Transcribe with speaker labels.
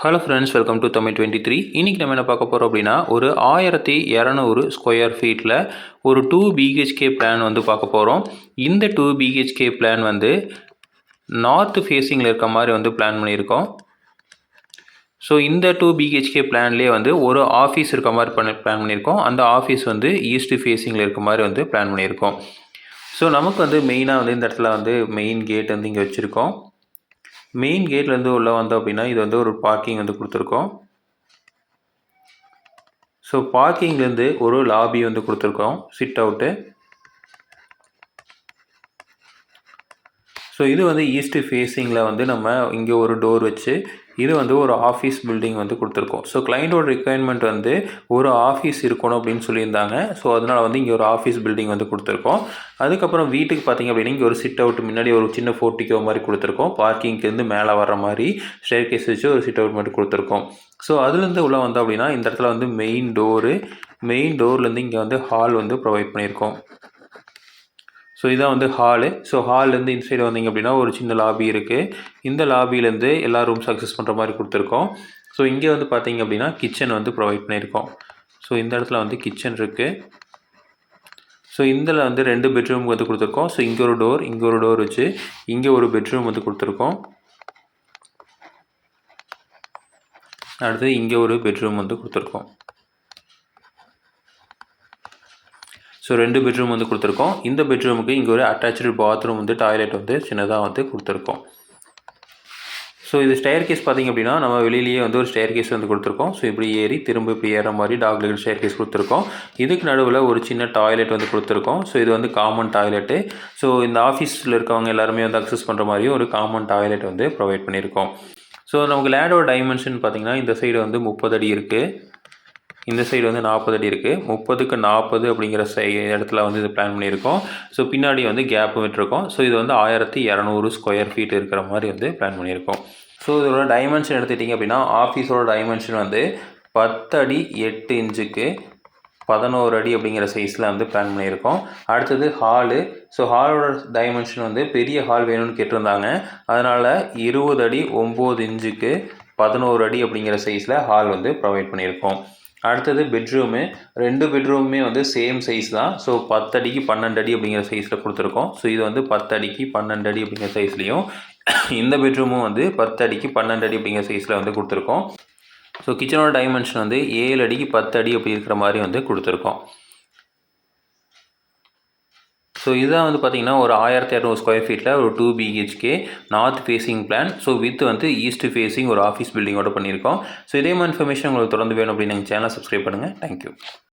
Speaker 1: Hello friends welcome to Tamil twenty three இன்றைக்கி நம்ம என்ன பார்க்க போகிறோம் அப்படின்னா ஒரு ஆயிரத்தி இரநூறு ஸ்கொயர் ஃபீட்டில் ஒரு டூ பிஹெச்கே பிளான் வந்து பார்க்க போகிறோம் இந்த டூ பிஹெச்கே பிளான் வந்து நார்த் ஃபேஸிங்கில் இருக்க மாதிரி வந்து பிளான் பண்ணியிருக்கோம். ஸோ இந்த டூ பிஹெச்கே பிளான்லேயே வந்து ஒரு ஆஃபீஸ் இருக்க மாதிரி பண்ண பிளான் பண்ணியிருக்கோம். அந்த ஆஃபீஸ் வந்து ஈஸ்ட் ஃபேஸிங்கில் இருக்க மாதிரி வந்து பிளான் பண்ணியிருக்கோம். ஸோ நமக்கு வந்து மெயினாக வந்து இந்த இடத்துல வந்து மெயின் கேட் வந்து இங்கே வச்சுருக்கோம். மெயின் கேட்லேருந்து உள்ளே வந்தோம் அப்படின்னா இது வந்து ஒரு பார்க்கிங் வந்து கொடுத்துருக்கோம். ஸோ பார்க்கிங்லேருந்து ஒரு லாபி வந்து கொடுத்துருக்கோம் சிட் அவுட்டு ஸோ இது வந்து ஈஸ்ட் ஃபேஸிங்கில் வந்து நம்ம இங்கே ஒரு டோர் வச்சு இது வந்து ஒரு ஆஃபீஸ் பில்டிங் வந்து கொடுத்துருக்கோம். ஸோ கிளைண்ட்டோட ரிக்குவயர்மெண்ட் வந்து ஒரு ஆஃபீஸ் இருக்கணும் அப்படின்னு சொல்லியிருந்தாங்க. ஸோ அதனால் வந்து இங்கே ஒரு ஆஃபீஸ் பில்டிங் வந்து கொடுத்துருக்கோம். அதுக்கப்புறம் வீட்டுக்கு பார்த்தீங்க அப்படின்னா இங்கே ஒரு சிட் அவுட் முன்னாடி ஒரு சின்ன ஃபோர்ட்டிக்கோ மாதிரி கொடுத்துருக்கோம். பார்க்கிங்லேருந்து மேலே வர மாதிரி ஸ்டேர் கேஸ் வச்சு ஒரு சிட் அவுட் மட்டும் கொடுத்துருக்கோம். ஸோ அதுலேருந்து உள்ளே வந்தோம் அப்படின்னா இந்த இடத்துல வந்து மெயின் டோரு மெயின் டோர்லேருந்து இங்கே வந்து ஹால் வந்து ப்ரொவைட் பண்ணியிருக்கோம். ஸோ இதான் வந்து ஹாலு ஸோ ஹால்லேருந்து இன்சைடு வந்தீங்க அப்படின்னா ஒரு சின்ன லாபி இருக்குது இந்த லாபிலேருந்து எல்லா ரூம்ஸ் அக்சஸ் பண்ணுற மாதிரி கொடுத்துருக்கோம். ஸோ இங்கே வந்து பார்த்தீங்க அப்படின்னா கிச்சன் வந்து ப்ரொவைட் பண்ணியிருக்கோம். ஸோ இந்த இடத்துல வந்து கிச்சன் இருக்குது ஸோ இதில் வந்து ரெண்டு பெட்ரூம் வந்து கொடுத்துருக்கோம். ஸோ இங்கே ஒரு டோர் இங்கே ஒரு டோர் வச்சு இங்கே ஒரு பெட்ரூம் வந்து கொடுத்துருக்கோம். அடுத்து இங்கே ஒரு பெட்ரூம் வந்து கொடுத்துருக்கோம். ஸோ ரெண்டு பெட்ரூம் வந்து கொடுத்துருக்கோம். இந்த பெட்ரூமுக்கு இங்கே ஒரு அட்டாச்சு பாத்ரூம் வந்து டாய்லெட் வந்து சின்னதாக வந்து கொடுத்துருக்கோம். ஸோ இது ஸ்டேர் கேஸ் பார்த்திங்க அப்படின்னா நம்ம வெளியிலேயே வந்து ஒரு ஸ்டேர் கேஸ் வந்து கொடுத்துருக்கோம். ஸோ இப்படி ஏறி திரும்ப இப்படி ஏற மாதிரி டாக் லெகல் ஸ்டேர் கேஸ் கொடுத்துருக்கோம். இதுக்கு நடுவில் ஒரு சின்ன டாய்லெட் வந்து கொடுத்துருக்கோம். ஸோ இது வந்து காமன் டாய்லெட்டு ஸோ இந்த ஆஃபீஸில் இருக்கவங்க எல்லாருமே வந்து அக்சஸ் பண்ணுற மாதிரியும் ஒரு காமன் டாய்லெட் வந்து ப்ரொவைட் பண்ணியிருக்கோம். ஸோ நமக்கு லேண்டோட டைமென்ஷன் பார்த்திங்கன்னா இந்த சைடு வந்து முப்பது அடி இருக்குது இந்த சைடு வந்து நாற்பது அடி இருக்குது முப்பதுக்கு நாற்பது அப்படிங்கிற சை இடத்துல வந்து இது பிளான் பண்ணியிருக்கோம். ஸோ பின்னாடி வந்து கேப் விட்டுருக்கோம். ஸோ இது வந்து ஆயிரத்தி இரநூறு ஸ்கொயர் ஃபீட் இருக்கிற மாதிரி வந்து பிளான் பண்ணியிருக்கோம். ஸோ இதோட டைமென்ஷன் எடுத்துட்டிங்க அப்படின்னா ஆஃபீஸோட டைமென்ஷன் வந்து பத்து அடி எட்டு இன்ச்சுக்கு பதினோரு அடி அப்படிங்கிற சைஸில் வந்து பிளான் பண்ணியிருக்கோம். அடுத்தது ஹாலு ஸோ ஹாலோட டைமென்ஷன் வந்து பெரிய ஹால் வேணும்னு கேட்டிருந்தாங்க. அதனால் இருபது அடி ஒம்பது இன்ச்சுக்கு பதினோரு அடி அப்படிங்கிற சைஸில் ஹால் வந்து ப்ரொவைட் பண்ணியிருக்கோம். அடுத்தது பெட்ரூமு ரெண்டு பெட்ரூமுமே வந்து சேம் சைஸ் தான். ஸோ பத்தடிக்கு பன்னெண்டு அடி அப்படிங்கிற சைஸில் கொடுத்துருக்கோம். ஸோ இது வந்து பத்தடிக்கு பன்னெண்டு அடி அப்படிங்கிற சைஸ்லேயும் இந்த பெட்ரூமும் வந்து பத்து அடிக்கு பன்னெண்டு அடி அப்படிங்கிற சைஸில் வந்து கொடுத்துருக்கோம். ஸோ கிச்சனோட டைமென்ஷன் வந்து ஏழு அடிக்கு பத்து அடி அப்படி இருக்கிற மாதிரி வந்து கொடுத்துருக்கோம். ஸோ இதுதான் வந்து பார்த்திங்கன்னா ஒரு ஆயிரத்தி இரநூறு ஸ்கொயர் ஃபீட்டில் ஒரு two BHK north facing plan so with வந்து ஈஸ்ட் ஃபேஸிங் ஒரு ஆஃபீஸ் பில்டிங்கோட பண்ணியிருக்கோம். ஸோ இதே மாதிரி இன்ஃபர்மேஷன் உங்களுக்கு தொடர்ந்து வேணும் அப்படின்னு எங்கள் சேனல் சப்ஸ்கிரைப் பண்ணுங்கள் தேங்க்யூ